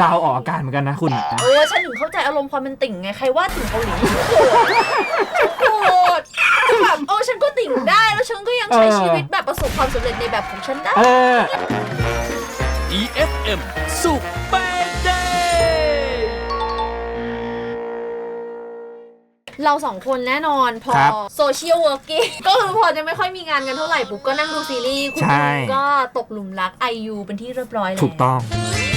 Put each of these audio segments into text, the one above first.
ดาวออกอาการเหมือนกันนะคุณอะเออฉันถึงเข้าใจอารมณ์ความเป็นติ่งไง ใครว่าติ่งเกาหลีฉันโกรธฉันโกรธแบบเออฉันก็ติ่งได้ แล้วฉันก็ยังใช้ชีวิตแบบประสบความสำเร็จในแบบของฉันได้ เออ EFM Super Day เราสองคนแน่นอนพอครับโซเชียลเวิร์กิ้งก็คือพอจะไม่ค่อยมีงานกันเท่าไหร่ปุ๊บก็นั่งดูซีรีส์ คุณใช่อินก็ตกหลุมรักไอยูเป็นที่เรียบร้อยแล้ว ถูกต้องชื่อจริงๆ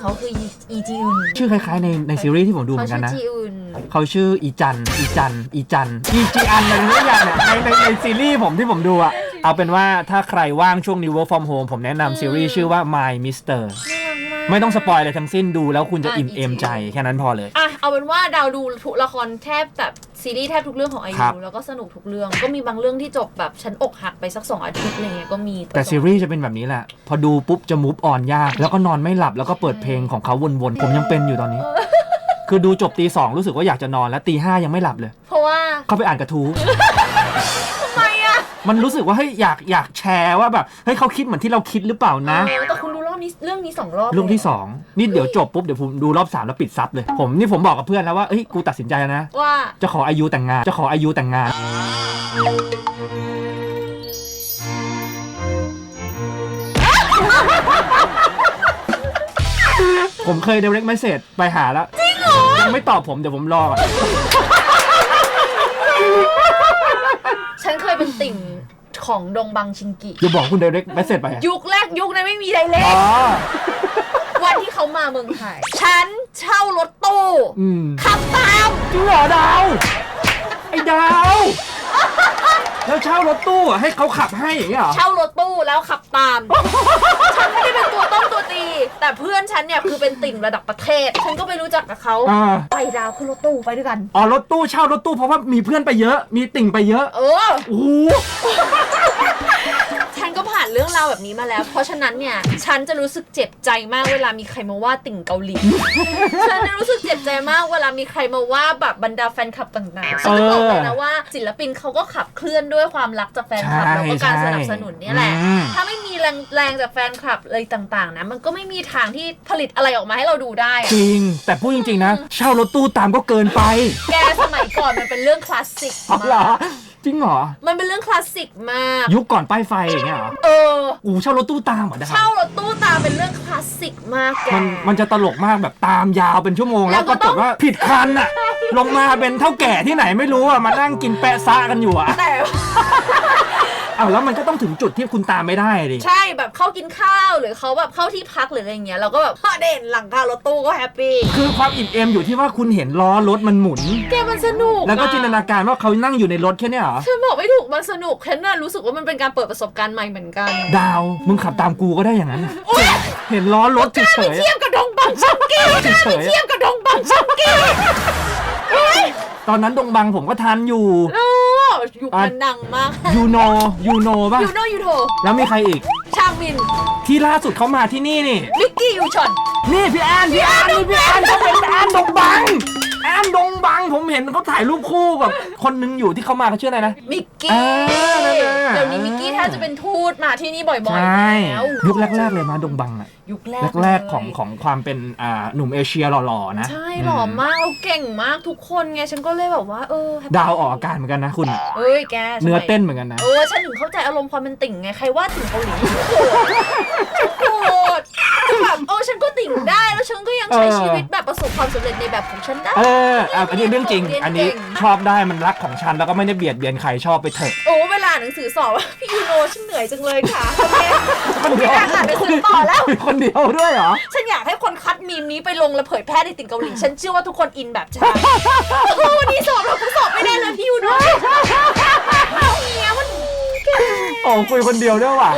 เขาคืออีจีอึนชื่อคล้ายๆในในซีรีส์ที่ผมดูเหเขามือนกัชื่นอนะจีอึนเขาชื่ออีจัน อีจัน อีจัน อีจีอันอะไรทุกอย่างเนี่ยในในในซีรีส์ผมที่ผมดูอะเอาเป็นว่าถ้าใครว่างช่วงนี้ work from home ผมแนะนำซีรีส์ชื่อว่า My Mister น่ารักมาก ไม่ต้องสปอยอะไรทั้งสิ้นดูแล้วคุณจะอะอิ่มเอมจริงๆใจแค่นั้นพอเลย อะเอาเป็นว่าดาวดูทุกละครแทบแบบซีรีส์แทบทุกเรื่องของไอครัยูบแล้วก็สนุกทุกเรื่อง ก็มีบางเรื่องที่จบแบบฉันอกหักไปสักสองอาทิตย์อะไรเงี้ยก็มีแต่ซีรีส์จะเป็นแบบนี้แหละ พอดูปุ๊บจะมูฟออนยาก แล้วก็นอนไม่หลับแล้วก็เปิดเพลงของเขาวนๆ ผมยังเป็นอยู่ตอนนี้ คือดูจบตีสองรู้สึกว่าอยากจะนอนแล้วตีห้ายังไม่หลับเลย เพราะว่าเข้าไปอ่านกระทู้ ทำไมอะมันรู้สึกว่าเฮ้ยอยากอยากแชร์ว่าแบบเฮ้ยเขาคิดเหมือนที่เราคิดหรือเปล่านะ เออแต่คุณดูรอบ นี้เรื่องนี้สองรอบเรื่องที่สองนี่เดี๋ยวจบปุ๊บเดี๋ยวผมดูรอบสามแล้วปิดซับเลย ผมนี่ผมบอกกับเพื่อนแล้วว่าเอ้ยกูตัดสินใจแล้วนะ ว่าจะขออายุแต่งงาน จะขออายุแต่งงาน ผมเคย direct message ไปหาแล้ว จริงเหรอ ยังไม่ตอบผมเดี๋ยวผมรอก่อน ฉันเคยเป็นติ่ง ของดงบังชิงกิ อย่าบอกคุณ direct message ไปอะยุคแรกยุคนั้นไม่มีไดเรอ๋กอวันที่เขามาเมืองไทย ฉันเช่ารถตู้อืมขับตามจริงเหรอดาว ไอ้ดาว แล้วเช่ารถตู้อะให้เขาขับให้อย่างเงี้ยเหรอ เช่ารถตู้แล้วขับตาม ฉันไม่ได้เป็นตัวต้มตัวตี แต่เพื่อนฉันเนี่ยคือเป็นติ่งระดับประเทศ ฉันก็ไปรู้จักกับเขาอ่า ไปดาวขึ้นรถตู้ไปด้วยกัน อ๋อรถตู้เช่ารถตู้เพราะว่ามีเพื่อนไปเยอะ มีติ่งไปเยอะ เออ โอ้โหฉันก็ผ่านเรื่องราวแบบนี้มาแล้ว เพราะฉะนั้นเนี่ย ฉันจะรู้สึกเจ็บใจมากเวลามีใครมาว่าติ่งเกาหลี ฉันจะรู้สึกเจ็บใจมากเวลามีใครมาว่าแบบบรรดาแฟนคลับต่างๆฉันจะบอกเลยนะว่าศิลปินเขาก็ขับเคลื่อนด้วยความรักจากแฟนคลับใช่แล้วก็การใช่สนับสนุนเนี่ยแหละ อืม ถ้าไม่มีแรงแรงจากแฟนคลับอะไรต่างๆนะมันก็ไม่มีทางที่ผลิตอะไรออกมาให้เราดูได้อะ จริง แต่พูดจริง ๆ นะ เช่ารถตู้ตามก็เกินไปแกสมัยก่อนมันเป็นเรื่องคลาสสิกอ๋อเหรมาอก จริงเหรอ มันเป็นเรื่องคลาสสิกมาก ยุคก่อนป้ายไฟอย่างเงี้ยเหรอเออ อูเช่ารถตู้ตามเหรอดาวเช่ารถตู้ตามเป็นเรื่องคลาสสิกมากแก มันมันจะตลกมากแบบตามยาวเป็นชั่วโมง แล้แล้ววก็ก็ต้จองบว่าผิดคันอะลงมาเป็นเท่าแก่ที่ไหนไม่รู้อะมานั่งกินแปะซะกันอยู่อะแต่ อ้าวแล้วมันก็ต้องถึงจุดที่คุณตามไม่ได้ดิ ใช่แบบเข้ากินข้าวหรือเขาแบบเข้าที่พักหรืออะไรอย่างเงี้ยเราก็แบบฮะเด่นหลังคารถตู้ก็แฮปปี้คือความอิ่มเอมอยู่ที่ว่าคุณเห็นล้อรถมันหมุน แกมันสนุกแล้วก็อะจินตนาการว่าเขานั่งอยู่ในรถแค่เนี้ยเหรอ ฉันบอกไม่ถูกมันสนุกฉันน่ะรู้สึกว่ามันเป็นการเปิดประสบการณ์ใหม่เหมือนกันดาว มึงขับตามกูก็ได้อย่างนั้นเห็นล้อรถเฉกล้าไปยเทียบกับดงบังชังกี้กล้าไปเทียบกับดงบังชังกี้ๆตอนนั้นดงบังผมก็ทันอยู่โอ้ ยุคมันดังมากยูโนยูโนป่ะ ยูโนยูโทแล้วมีใครอีก ชางมินที่ล่าสุดเขามาที่นี่นี่ มิกกี้ยูชอน นี่พี่แอนพี่แอนนี่พี่แอนเขาเป็นแอนดงบัง แอนดงบังผมเห็นเขาถ่ายรูปคู่กับคนนึงอยู่ที่เขามาเขาชื่ออะไรนะ มิกกี้ อ่านั่นน่ะ เดี๋ยวนี้มิกกี้แทบจะเป็นทูตมาที่นี่บ่อยใช่ๆแล้วยุคแรก ๆ เลยมาดงบังอะยุคแรกแรกๆเลยของของความเป็นอ่าหนุ่มเอเชียหล่อๆนะ ใช่หล่อมากเราเก่งมากทุกคนไงฉันก็เลยแบบว่าเออดาวออกอาการเหมือนกันนะคุณอะเอ้ยแกเนื้อเต้นเหมือนกันนะ เออฉันถึงเข้าใจอารมณ์ความเป็นติ่งไงใครว่าติ่งเกาหลีฉันโกรธฉันโกรธแบบเออฉันก็ติ่งได้แล้วฉันก็ยังใช้เออชีวิตแบบประสบความสำเร็จในแบบของฉันได้ เอออะอันนี้เรื่องจริงเรียนเก่งอันนี้ชอบได้มันรักของฉันแล้วก็ไม่ได้เบียดเบียนใครชอบไปเถอะ โอ้เวลาหนังสือสอบว่าพี่ยูโนฉันเหนื่อยจังเลยค่ะโอเคคนเดียวไม่ได้อ่านหนังสือต่อแล้ว คนเดียวด้วยเหรอ ฉันอยากให้คนคัดมีมนี้ไปลงและเผยแพร่ในติ่งเกาหลีฉันเชื่อว่าทุกคนอินแบบฉันโอ้วันนี้สอบเราก็สอบไม่ได้เลยพี่ยูโนเนี่ยมันโอ้คุยคนเดียวด้วยว่ะ